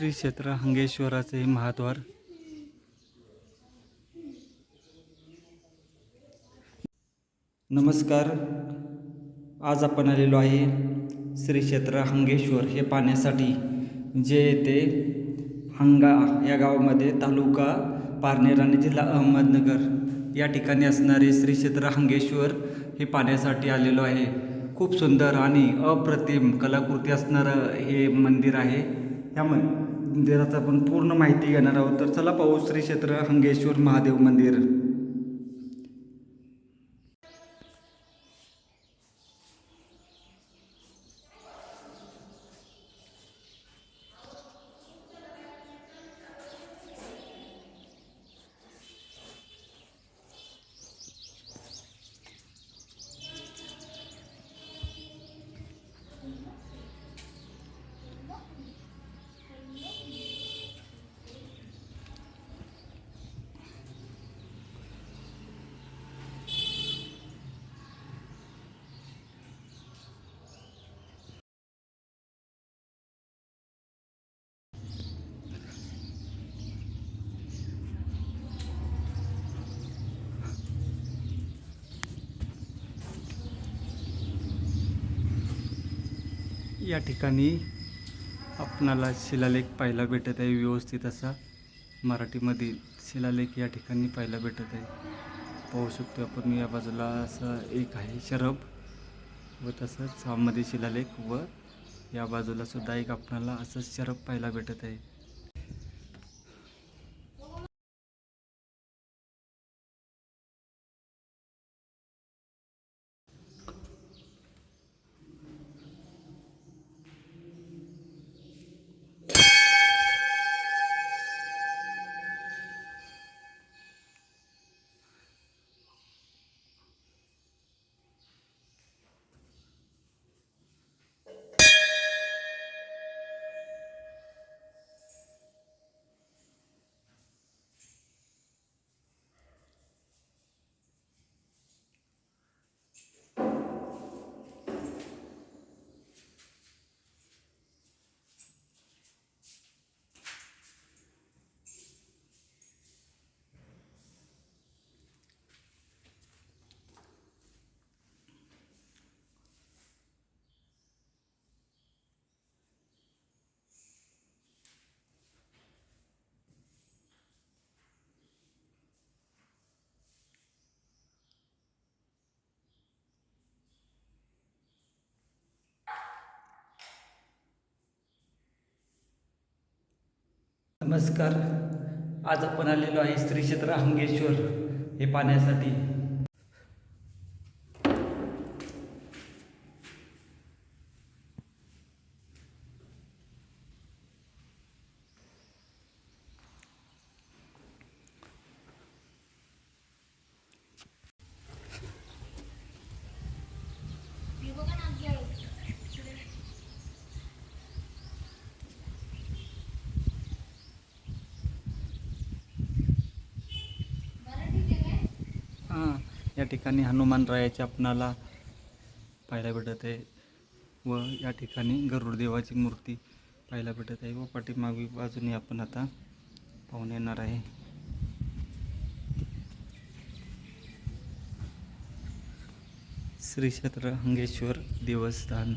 श्री क्षेत्र हंगेश्वराचे हे महाद्वार. नमस्कार. आज आपण आलेलो आहे श्री क्षेत्र हंगेश्वर हे पाहण्यासाठी जे येथे हंगा या गावामध्ये तालुका पारनेर आणि जिल्हा अहमदनगर या ठिकाणी असणारे श्री क्षेत्र हंगेश्वर हे पाहण्यासाठी आलेलो आहे. खूप सुंदर आणि अप्रतिम कलाकृती असणारं हे मंदिर आहे. या मंदिराचा आपण पूर्ण माहिती घेणार आहोत. तर चला पाहू श्री क्षेत्र हंगेश्वर महादेव मंदिर. या ठिकाणी आपणाला शिलालेख पाहायला भेटत आहे व्यवस्थित असा मराठीमधील शिलालेख या ठिकाणी पाहायला भेटत आहे. पाहू शकतो आपण या बाजूला असं एक आहे शरब व तसंच सामध्ये शिलालेख व या बाजूला सुद्धा एक आपणाला असं शरब पाहायला भेटत आहे. नमस्कार. आज आपण आलेलो आहे श्री क्षेत्र हंगेश्वर हे पाहण्यासाठी. हां या ठिकाणी हनुमान रायाचे आपणाला पाहायला भेटत आहे व या ठिकाणी गरुड देवाची मूर्ती पाहायला भेटत आहे व पाठीमागवी बाजूने आपण आता पाहून येणार आहे. श्री क्षेत्र हंगेश्वर देवस्थान.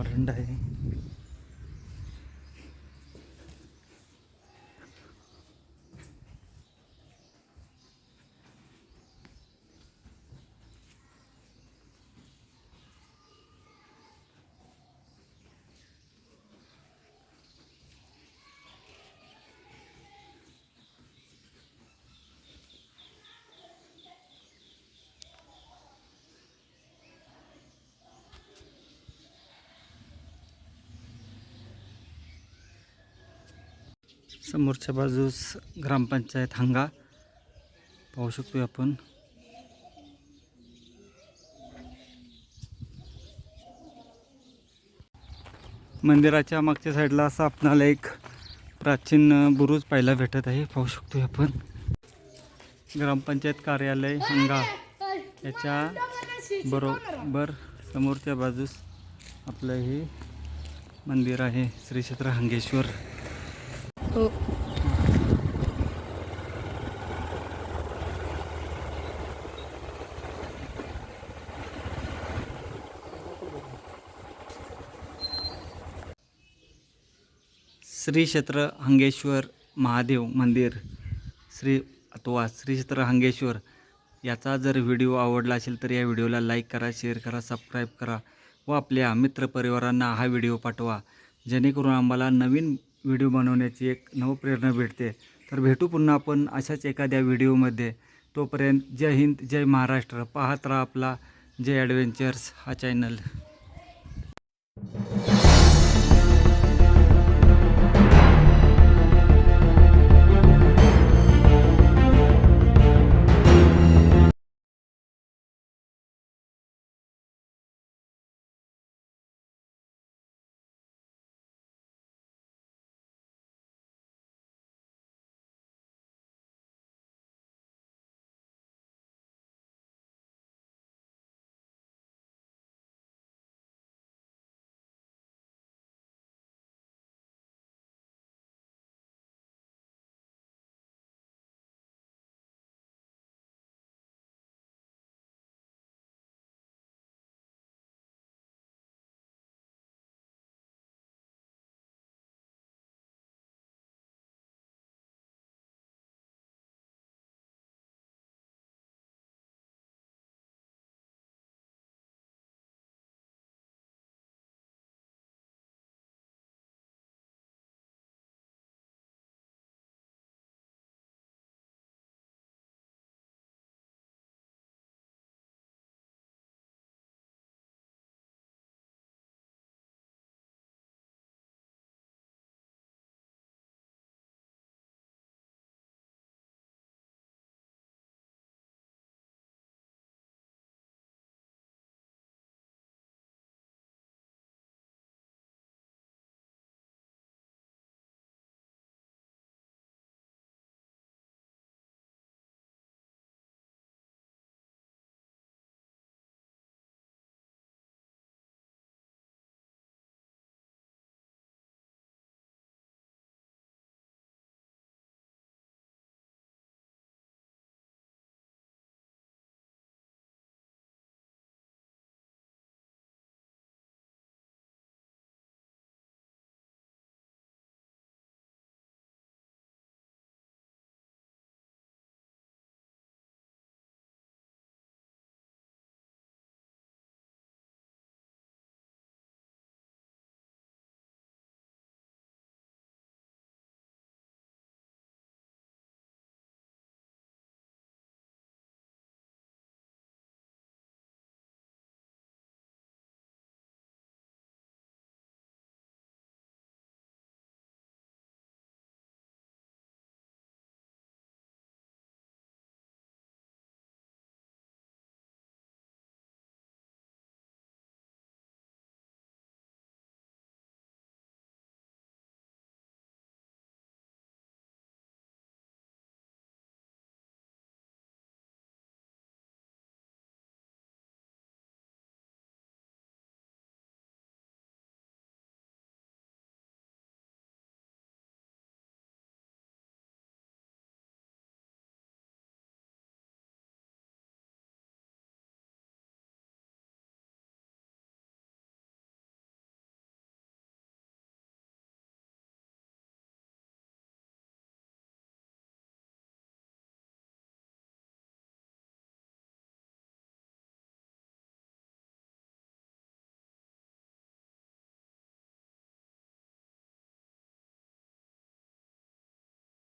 ठिकाणी समोरच्या बाजूस ग्रामपंचायत हंगा. पाहू शकतो आपण. मंदिराच्या मागच्या साईडला असं आपणाला एक प्राचीन बुरुज पाहायला भेटत आहे. पाहू शकतो आपण. ग्रामपंचायत कार्यालय हंगा याच्या बरोबर समोरच्या बाजूस आपलं हे मंदिर आहे. श्री क्षेत्र हंगेश्वर. हो. श्री क्षेत्र हंगेश्वर महादेव मंदिर. श्री अथवा श्री क्षेत्र हंगेश्वर. याचा जर व्हिडिओ आवडला असेल तर या व्हिडिओला लाईक करा शेअर करा सबस्क्राईब करा व आपल्या मित्रपरिवारांना हा व्हिडिओ पाठवा. जेणेकरून आम्हाला नवीन व्हिडिओ बनवण्याची एक नवप्रेरणा भेटते. तर भेटू पुन्हा आपण अशाच एखाद्या व्हिडिओमध्ये. तोपर्यंत जय हिंद जय महाराष्ट्र. पाहत राहा आपला जय ॲडव्हेंचर्स हा चॅनल